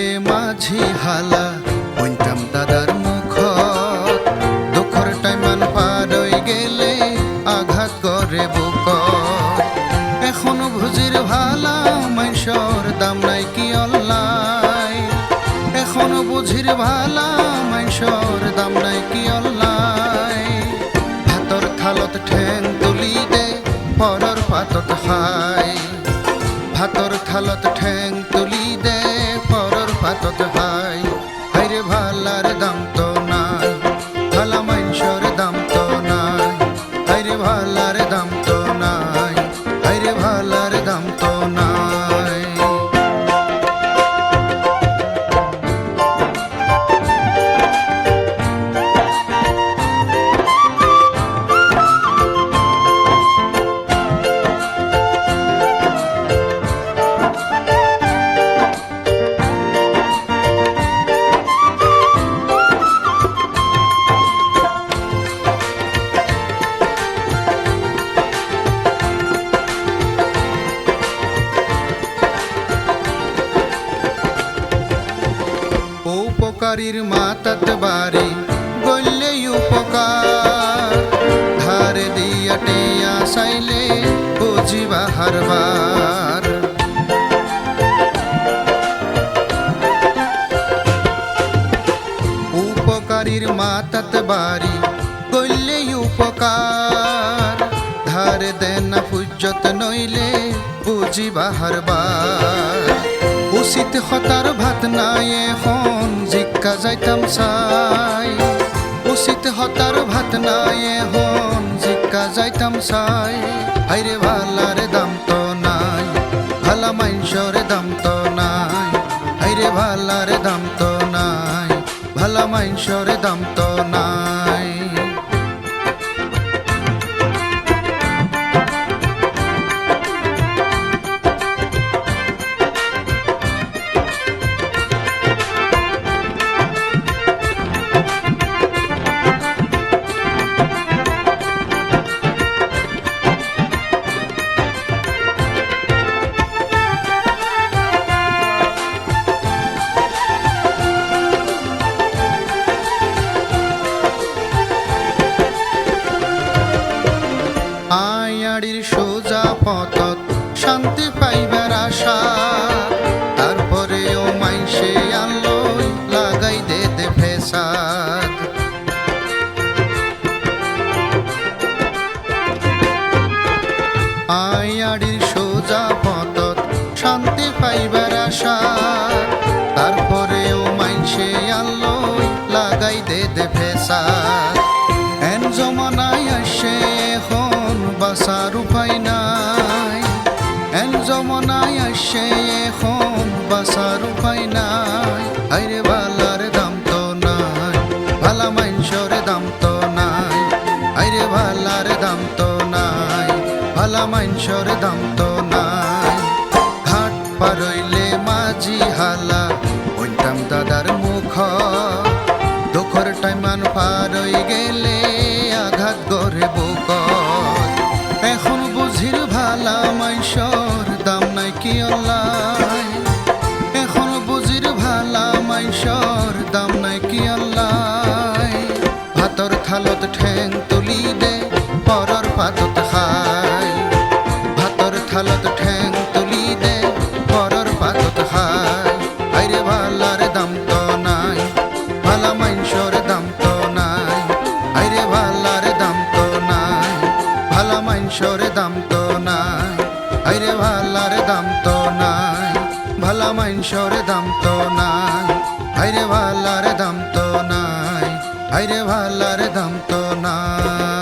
রে মাঝি হালা বইতাম দাদার মুখ দুঃখর টাইমান পারই গেলে আঘাত করে বুক এখনও ভুজির ভালা মাইসর দাম নাই কি অল্লাই। এখনও বুঝির ভালা মাইসর দাম নাই কি অল্লাই। উপকারীর মাতাত বাড়ি গল্লে উপকার। ধারে দিয়া টেয়া চাইলে বুঝিবা হারবার উপকারীর মাতাত বাড়ি গল্লে উপকার। ধারে দেন পূজ্যত নইলে বুঝিবা হারবার উচিত হতার ভাত নাই এখন জিজ্ঞা যাইতাম চাই। উচিত হতার ভাত নাই, এখন জিকা যাইতাম চাই। হাইরে ভালারে দাম তো নাই, ভালা মাইনসরে দাম তো নাই। হাইরে ভালারে দাম তো নাই, ভালা মাইনসরে দাম তো নাই। পথত শান্তি পাইবার আশা। তারপরেও মাইসে আনলো লাগাই দে দে ফেসাদ। আয়াড়ির সোজা পথত শান্তি পাইবার আশা। তারপরেও মাইসে আনলো লাগাই দে ফেসাদ। এন জমানায় আসে এখন বাসার উপায় এন জমানায় আসে এখন, বাসার উপায় নাই। আইরে বালার দাম তো নাই ভালা মাইনসর দাম তো নাই। আইরে ভালার দাম তো নাই ভালা মাইনসর দাম তো নাই। ঘাট পারইলে মাঝি হালা ওইটাম দাদার মুখ। দুঃখর টাইমান পার হয়ে গেলে আঘাত গড়ে বুক। এখন বুঝির ভালা নাই কি অল্লাই এখন বুঝির ভালা মাইসর দাম নাই কি অল্লাই ভাতর থালত ঠেং তুলি দে, পরর পাতত খাই। ভাতর থালত ঠেং তুলি দে, পরর পাতত খাই। আইরে ভালার দাম তো নাই, ভালা মাইনসর দাম নাই। আইরে ভালার দাম নাই, ভালা মাইনসর দাম নাই। আইরে ভালার দাম তো নাই, ভালা মাইনসর দাম তো নাই, হাইরে ভালার দাম তো নাই, হাইরে ভালার দাম তো নাই।